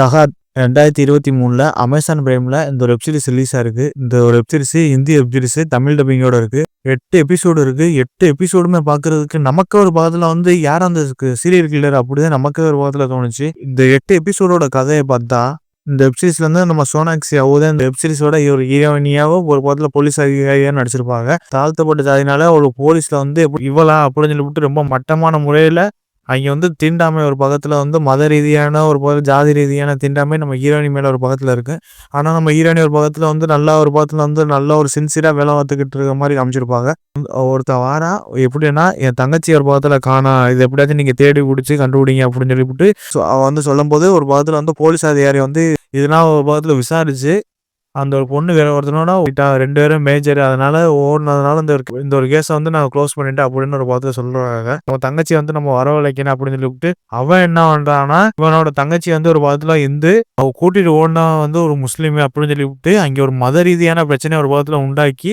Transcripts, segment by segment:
தகாத் ரெண்டாயிரத்தி இருபத்தி மூணில் அமேசான் பிரைமில் இந்த ஒரு வெப்சீரிஸ் ரிலீஸ் ஆயிருக்கு இந்த ஒரு வெப்சீரிஸ் இந்திய வெப்சீரிஸ் தமிழ் டப்பிங்கோட இருக்கு. எட்டு எபிசோடு இருக்கு. எட்டு எபிசோடுமே பார்க்கறதுக்கு நமக்கு ஒரு பாகத்தில் வந்து யார் அந்த சீரியல் கில்லர் அப்படிதான் நமக்கு ஒரு பாகத்தில் தோணுச்சு. இந்த எட்டு எபிசோடோட கதையை பார்த்தா இந்த வெப்சீரிஸ்ல இருந்து நம்ம சோனாக்சி தான் இந்த வெப்சீரிஸோட ஒரு ஹீரோயினியாவோ ஒரு பக்கத்தில் போலீஸ் அதிகாரியாக நடிச்சிருப்பாங்க. தாழ்த்தப்பட்ட ஜாதினால ஒரு போலீஸ்ல வந்து இவளா அப்படின்னு சொல்லிவிட்டு ரொம்ப மட்டமான முறையில அங்கே வந்து தீண்டாமை ஒரு பக்கத்தில் வந்து மத ரீதியான ஒரு பக்கம் ஜாதி ரீதியான தீண்டாமை நம்ம ஹீரோயினி மேலே ஒரு பக்கத்தில் இருக்குது ஆனால் நம்ம ஹீரோயினி ஒரு பக்கத்தில் வந்து நல்லா ஒரு பக்கத்தில் வந்து நல்ல ஒரு சின்சியராக வேலை பார்த்துக்கிட்டு இருக்க மாதிரி அமைச்சிருப்பாங்க ஒருத்த வாரா எப்படின்னா என் தங்கச்சி ஒரு பக்கத்தில் காணா இது எப்படியாச்சும் நீங்கள் தேடி பிடிச்சி கண்டுபிடிங்க அப்படின்னு சொல்லிவிட்டு அவள் வந்து சொல்லும்போது ஒரு பக்கத்தில் வந்து போலீஸ் அதிகாரி வந்து இதெல்லாம் ஒரு பக்கத்தில் விசாரிச்சு அந்த ஒரு பொண்ணு வேற ஒருத்தனோட விட்டா ரெண்டு பேரும் மேஜர் அதனால ஓடுனதுனால இந்த ஒரு இந்த ஒரு கேஸை வந்து நான் க்ளோஸ் பண்ணிட்டேன் அப்படின்னு ஒரு பார்த்து சொல்றாங்க. நம்ம தங்கச்சி வந்து நம்ம வரவழைக்கணும் அப்படின்னு சொல்லிவிட்டு அவன் என்ன பண்றான்னா இவனோட தங்கச்சி வந்து ஒரு பாதத்துல இருந்து அவ கூட்டிட்டு ஓடினா வந்து ஒரு முஸ்லீம் அப்படின்னு சொல்லிவிட்டு அங்கே ஒரு மத ரீதியான பிரச்சனை ஒரு பாதத்துல உண்டாக்கி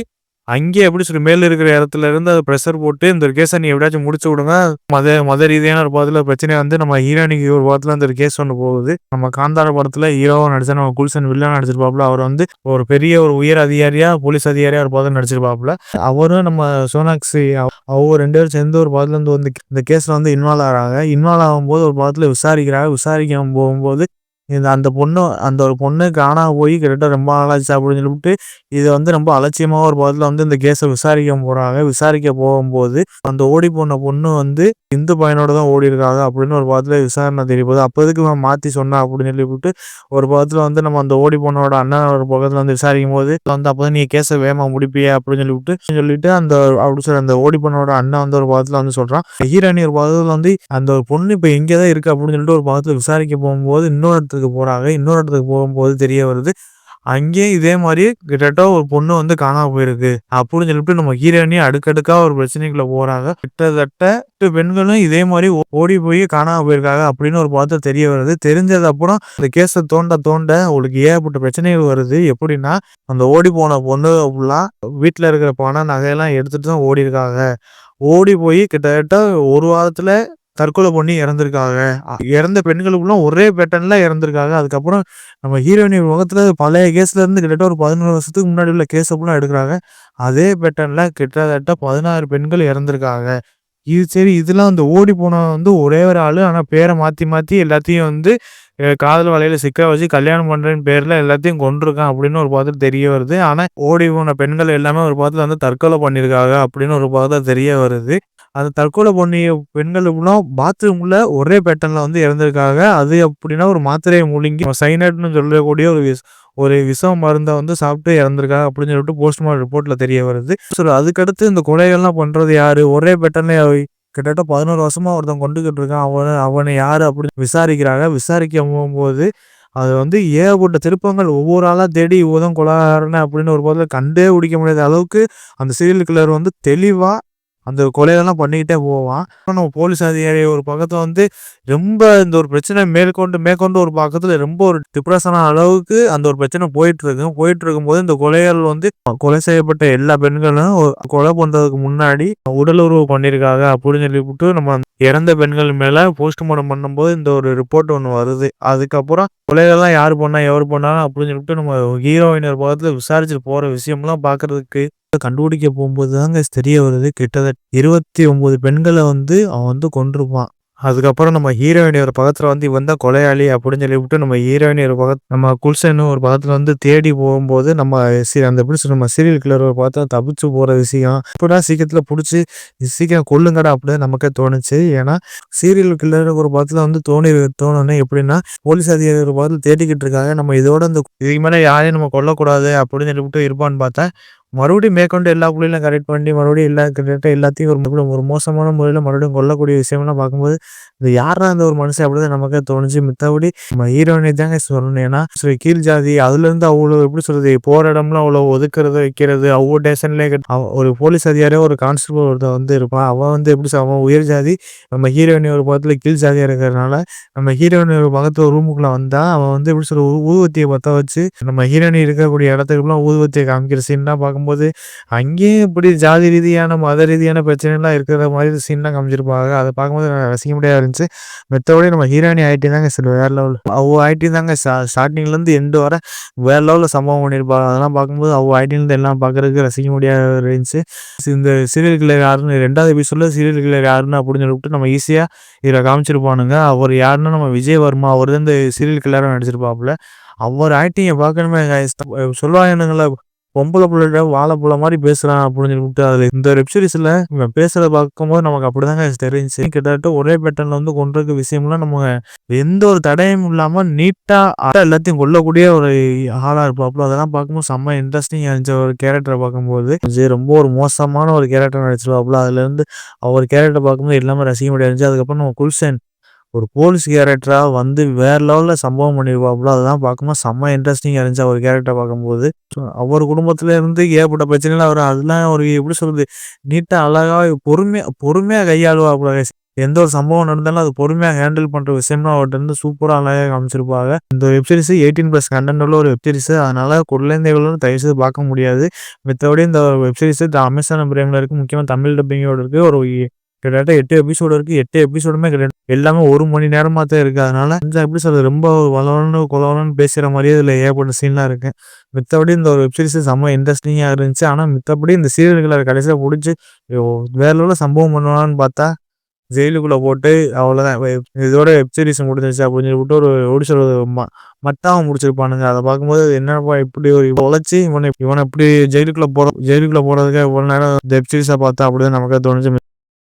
அங்கே எப்படி சொல்லி மேல இருக்கிற இடத்துல இருந்து அது ப்ரெஷர் போட்டு இந்த ஒரு கேஸை நீ எப்படியாச்சும் முடிச்சு விடுங்க. மத மத ரீதியான ஒரு படத்துல பிரச்சனை வந்து நம்ம ஹீரோனிக்கு ஒரு படத்துல அந்த ஒரு கேஸ் ஒன்று போகுது. நம்ம காந்தார படத்துல ஹீரோவா நடிச்சா நம்ம குல்சன் வில்லா நடிச்சிருப்பாப்ல அவர் வந்து ஒரு பெரிய ஒரு உயர் அதிகாரியா போலீஸ் அதிகாரியா ஒரு பதம் நடிச்சிருப்பாப்ல அவரும் நம்ம சோனாக்சி அவங்க ரெண்டு பேரும் சேர்ந்து ஒரு படத்துல இருந்து வந்து இந்த கேஸ்ல வந்து இன்வால்வ் ஆகிறாங்க. இன்வால்வ் ஆகும்போது ஒரு படத்துல விசாரிக்கிறாங்க. விசாரிக்க போகும்போது இந்த அந்த பொண்ணு அந்த ஒரு பொண்ணு காணாம போய் கிட்டத்தட்ட ரொம்ப நாளாச்சு அப்படின்னு சொல்லிட்டு இதை வந்து ரொம்ப அலட்சியமாக ஒரு பதத்தில் வந்து இந்த கேஸை விசாரிக்க போகிறாங்க விசாரிக்க போகும்போது அந்த ஓடி போன பொண்ணு வந்து இந்து பையனோட தான் ஓடி இருக்காங்க அப்படின்னு ஒரு பதத்தில் விசாரணை தெரிய போகுது அப்போதுக்கு அவன் மாற்றி சொன்னா அப்படின்னு சொல்லிவிட்டு ஒரு பதத்தில் வந்து நம்ம அந்த ஓடி பொண்ணோட அண்ணன் ஒரு பக்கத்தில் வந்து விசாரிக்கும் போது வந்து அப்போ நீ கேஸை வேகமாக முடிப்பிய அப்படின்னு சொல்லிவிட்டு சொல்லிட்டு அந்த அப்படி சொல்லி அந்த ஓடி பொண்ணோட அண்ணன் வந்து ஒரு பதத்தில் வந்து சொல்கிறான் ஹீராணி ஒரு பதத்தில் வந்து அந்த ஒரு பொண்ணு இப்போ எங்கே தான் இருக்குது அப்படின்னு சொல்லிட்டு ஒரு பதத்தில் விசாரிக்க போகும்போது இன்னொரு இடத்துக்கு போகிறாங்க இன்னொரு இடத்துக்கு போகும்போது தெரிய வருது அங்கேயும் இதே மாதிரி கிட்டத்தட்ட ஒரு பொண்ணு வந்து காணாம போயிருக்கு. அப்படின்னு சொல்லிட்டு நம்ம ஹீரோயினி அடுக்கடுக்கா ஒரு பிரச்சனைக்குள்ள போறாங்க. கிட்டத்தட்ட பெண்களும் இதே மாதிரி ஓடி போய் காணாம போயிருக்காங்க அப்படின்னு ஒரு பார்த்து தெரிய வருது. தெரிஞ்சது அப்புறம் இந்த கேஸை தோண்ட தோண்ட உங்களுக்கு ஏகப்பட்ட பிரச்சனைகள் வருது. எப்படின்னா அந்த ஓடி போன பொண்ணு ஃபுல்லாக வீட்டில் இருக்கிற பணம் நகையெல்லாம் எடுத்துட்டு தான் ஓடி இருக்காங்க. ஓடி போய் கிட்டத்தட்ட ஒரு வாரத்தில் தற்கொலை பண்ணி இறந்துருக்காங்க. இறந்த பெண்களுக்குலாம் ஒரே பேட்டர்ன்ல இறந்துருக்காங்க. அதுக்கப்புறம் நம்ம ஹீரோயினி முகத்துல பழைய கேஸ்ல இருந்து கிட்டத்தட்ட ஒரு பதினோரு வருஷத்துக்கு முன்னாடி உள்ள கேஸ் அப்படிலாம் எடுக்கிறாங்க. அதே பேட்டர்ன்ல கிட்டத்தட்ட பதினாறு பெண்கள் இறந்துருக்காங்க. இது சரி இதெல்லாம் வந்து ஓடி போனவன் வந்து ஒரே ஒரு ஆளு. ஆனா பேரை மாத்தி மாத்தி எல்லாத்தையும் வந்து காதல் வலையில சிக்க வச்சு கல்யாணம் பண்றேன்னு பேர்ல எல்லாத்தையும் கொண்டிருக்கான் அப்படின்னு ஒரு பாதத்தில் தெரிய வருது. ஆனா ஓடி போன பெண்கள் எல்லாமே ஒரு பாதத்துல வந்து தற்கொலை பண்ணிருக்காங்க அப்படின்னு ஒரு பாதத்தில் தெரிய வருது. அந்த தற்கொலை பண்ணிய பெண்களுக்குலாம் பாத்ரூம்ல ஒரே பேட்டர்ன்ல வந்து இறந்துருக்காங்க. அது அப்படின்னா ஒரு மாத்திரையை முழுங்கி சைனட்னு சொல்லக்கூடிய ஒரு விஷ ஒரு விஷம் மருந்தை வந்து சாப்பிட்டு இறந்துருக்காங்க அப்படின்னு சொல்லிட்டு போஸ்ட்மார்ட்டம் ரிப்போர்ட்ல தெரிய வருது. ஸோ அதுக்கடுத்து இந்த கொலைகள்லாம் பண்றது யாரு? ஒரே பேட்டர்ன்ல கிட்டத்தட்ட பதினோரு வருஷமா ஒருத்தன் கொண்டுகிட்டு இருக்கான். அவனை அவனை யாரு அப்படின்னு விசாரிக்கிறாங்க. விசாரிக்க போகும்போது அது வந்து ஏகப்பட்ட திருப்பங்கள். ஒவ்வொரு ஆளாக தேடி இவ்வளோதான் கொலாரன அப்படின்னு ஒரு போதில் கண்டே பிடிக்க முடியாத அளவுக்கு அந்த சீரியல் கிளர் வந்து தெளிவாக அந்த கொலையெல்லாம் பண்ணிக்கிட்டே போவான். நம்ம போலீஸ் அதிகாரி ஒரு பக்கத்தில் வந்து ரொம்ப இந்த ஒரு பிரச்சனை மேற்கொண்டு மேற்கொண்டு ஒரு பக்கத்தில் ரொம்ப ஒரு டிப்ரெஷனான அளவுக்கு அந்த ஒரு பிரச்சனை போயிட்டு இருக்கு போயிட்டு இருக்கும்போது இந்த கொலைகள் வந்து கொலை செய்யப்பட்ட எல்லா பெண்களும் கொலை பண்றதுக்கு முன்னாடி உடல் உறவு பண்ணியிருக்காங்க அப்படின்னு சொல்லிவிட்டு நம்ம இறந்த பெண்கள் மேல போஸ்ட்மார்ட்டம் பண்ணும்போது இந்த ஒரு ரிப்போர்ட் ஒன்று வருது. அதுக்கப்புறம் கொலைகள்லாம் யார் பண்ணா எவர் பண்ணாலும் அப்படின்னு சொல்லிட்டு நம்ம ஹீரோயினர் பக்கத்தில் விசாரிச்சுட்டு போற விஷயம்லாம் பாக்குறதுக்கு கண்டுபிடிக்க போகும்போது தாங்க தெரிய வருது. கிட்டத்தட்ட இருபத்தி ஒன்பது பெண்களை வந்து அவன் வந்து கொண்டிருப்பான் அதுக்கப்புறம் நம்ம ஹீரோயினி ஒரு பக்கத்தில் வந்து இவன் தான் கொலையாளி அப்படின்னு சொல்லிவிட்டு நம்ம ஹீரோயினி ஒரு பக்கத்து நம்ம குல்சன் ஒரு பக்கத்தில் வந்து தேடி போகும்போது நம்ம அந்த பிடிச்சி நம்ம சீரியல் கிளர் ஒரு பக்கத்தில் தப்பிச்சு போகிற விஷயம். இப்படிலாம் சீக்கிரத்தில் பிடிச்சி சீக்கிரம் கொள்ளுங்கடா அப்படின்னு நமக்கே தோணுச்சு. ஏன்னா சீரியல் கிளர் ஒரு பக்கத்தில் வந்து தோணி தோணுன்னு எப்படின்னா போலீஸ் அதிகாரி ஒரு பக்கத்தில் தேடிக்கிட்டு இருக்காங்க. நம்ம இதோட இந்த இதுக்கு மேலே யாரையும் நம்ம கொல்லக்கூடாது அப்படின்னு சொல்லிவிட்டு இருப்பான்னு பார்த்தா மறுபடியும் மேற்கொண்டு எல்லா புள்ளையும் கரெக்ட் பண்ணி மறுபடியும் எல்லா கிட்டத்தட்ட எல்லாத்தையும் ஒரு ஒரு மோசமான முறையில் மறுபடியும் கொல்லக்கூடிய விஷயம்லாம் பார்க்கும்போது இது யாரா அந்த ஒரு மனுஷன் அப்படிதான் நமக்கு தோணுச்சு. மித்தபடி நம்ம ஹீரோயினை தாங்க சொல்லணும். ஏன்னா கீழ் ஜாதி அதுலேருந்து அவ்வளோ எப்படி சொல்றது போற இடம்லாம் அவ்வளோ ஒதுக்குறது வைக்கிறது அவ்வளோ டேஷன்லேயே ஒரு போலீஸ் அதிகாரியோ ஒரு கான்ஸ்டபிள் ஒருத்தர் வந்து இருப்பான். அவன் வந்து எப்படி அவன் உயர் ஜாதி நம்ம ஹீரோயினி ஒரு பக்கத்தில் கீழ் ஜாதியாக இருக்கிறதுனால நம்ம ஹீரோயினி ஒரு பக்கத்துல ரூமுக்குள்ள வந்தா அவன் வந்து எப்படி சொல்ற ஊதுவத்தியை பற்ற வச்சு நம்ம ஹீரோயினி இருக்கக்கூடிய இடத்துக்குலாம் ஊதுவத்தியை காமிக்கிற சீன் தான் பார்க்க பார்க்கும்போது, அங்கேயும் இப்படி ஜாதி ரீதியான, மத ரீதியான பிரச்சனைலாம் இருக்கிற மாதிரி சீன்லாம் காமிச்சிருப்பாங்க. அதை பார்க்கும்போது ரசிக்க முடியாது இருந்துச்சு. மெத்தபடி நம்ம ஹீரோயினி ஆக்டிங் தாங்க சில வேற லெவல். அவ ஆக்டிங் தாங்க ஸ்டார்டிங்லேருந்து எண்டு வர வேற லெவலில் சம்பவம் பண்ணியிருப்பாங்க. அதெல்லாம் பார்க்கும்போது அவ ஆக்டிங்லேருந்து எல்லாம் பார்க்குறதுக்கு ரசிக்க முடியாத இருந்துச்சு. இந்த சீரியல் கிளர் யாருன்னு 2வது எபிசோட்ல சீரியல் கிளர் யாருன்னு அப்படின்னு சொல்லிட்டு நம்ம ஈஸியாக இதில் காமிச்சிருப்பானுங்க. அவர் யாருன்னா நம்ம விஜய் வர்மா. அவரு தான் இந்த சீரியல் கில்லரா நடிச்சிருப்பாப்புல. அவர் ஆக்டிங்க பார்க்கணுமே காய்ஸ். பொம்பளை பிள்ளைகிட்ட புள்ளட்ட வாழைப்பழ மாதிரி பேசுறான் அப்படின்னு சொல்லிட்டு அதுல இந்த வெப் சீரிஸ்ல இவன் பேசுறத பார்க்கும்போது நமக்கு அப்படிதாங்க தெரிஞ்சு கிட்டத்தட்ட ஒரே பேட்டர்ன்ல வந்து கொண்டிருக்க விஷயம்லாம் நம்ம எந்த ஒரு தடையும் இல்லாம நீட்டா எல்லாத்தையும் கொல்லக்கூடிய ஒரு ஆளா இருப்பாப்புல. அதெல்லாம் பார்க்கும்போது செம்ம இன்ட்ரெஸ்டிங் இருந்துச்சு. ஒரு கேரக்டரை பார்க்கும்போது. ரொம்ப ஒரு மோசமான ஒரு கேரக்டர் நடிச்சிருப்பாப்புல. அதுலேருந்து அவர் கேரக்டர் பார்க்கும்போது எல்லாமே ரசிக்க முடியாது இருந்துச்சு. அதுக்கப்புறம் நம்ம குல்சன் ஒரு போலீஸ் கேரக்டராக வந்து வேறு லெவலில் சம்பவம் பண்ணியிருப்பாப்புல. அதெல்லாம் பார்க்கும்போது செம்ம இன்ட்ரெஸ்டிங்காக இருந்துச்சு அவர் கேரக்டரை பார்க்கும்போது. அவர் குடும்பத்தில இருந்து ஏகப்பட்ட பிரச்சனைலாம் வரும். அதெல்லாம் ஒரு எப்படி சொல்கிறது நீட்டாக அழகாக பொறுமையாக பொறுமையாக கையாளுவாப்புல எந்த ஒரு சம்பவம் நடந்தாலும் அது பொறுமையாக ஹேண்டில் பண்ணுற விஷயம்னா அவர்கிட்ட இருந்து சூப்பராக அழகாக காமிச்சிருப்பாங்க. இந்த வெப்சீரிஸ் எயிட்டீன் ப்ளஸ் கண்டென்ட் உள்ள ஒரு வெப்சீரிஸ் அதனால குழந்தைகளும் தயவுசெய்து பார்க்க முடியாது. மித்தபடி இந்த வெப்சீரிஸ் அமேசான் பிரேமில் இருக்குது முக்கியமாக தமிழ் டப்பிங்கோட இருக்குது ஒரு கிட்டத்தட்ட எட்டு எபிசோடு இருக்கு. எட்டு எபிசோடுமே கிட்டத்தட்ட எல்லாமே ஒரு மணி நேரமா தான் இருக்கு. அதனால இந்த எப்படி ரொம்ப வளவளன்னு கொலகொலன்னு பேசுற மாதிரியே இதுல ஏகப்பட்ட சீன்லாம் இருக்கு. மித்தபடி இந்த ஒரு வெப்சீரிஸ் செம்ம இன்ட்ரெஸ்டிங்காக இருந்துச்சு. ஆனா மித்தபடி இந்த சீரியல்களை கில்லர் பிடிச்சி வேற லெவலில் சம்பவம் பண்ணுவான்னு பார்த்தா, ஜெயிலுக்குள்ள போட்டு அவ்வளோதான். இதோட வெப்சீரிஸ் முடிஞ்சிருச்சு அப்படின்னு சொல்லிட்டு ஒரு ஒடிசோட மட்டாவும் ம முடிச்சிருப்பானுங்க. அதை பார்க்கும்போது என்னப்பா இப்படி ஒரு உழைச்சி இவனை இவனை இப்படி ஜெயிலுக்குள்ள போற ஜெயிலுக்குள்ள போறதுக்கு இவ்வளோ நேரம் வெப்சீரிஸா பார்த்தா அப்படிதான் நமக்கு தோணுச்சு.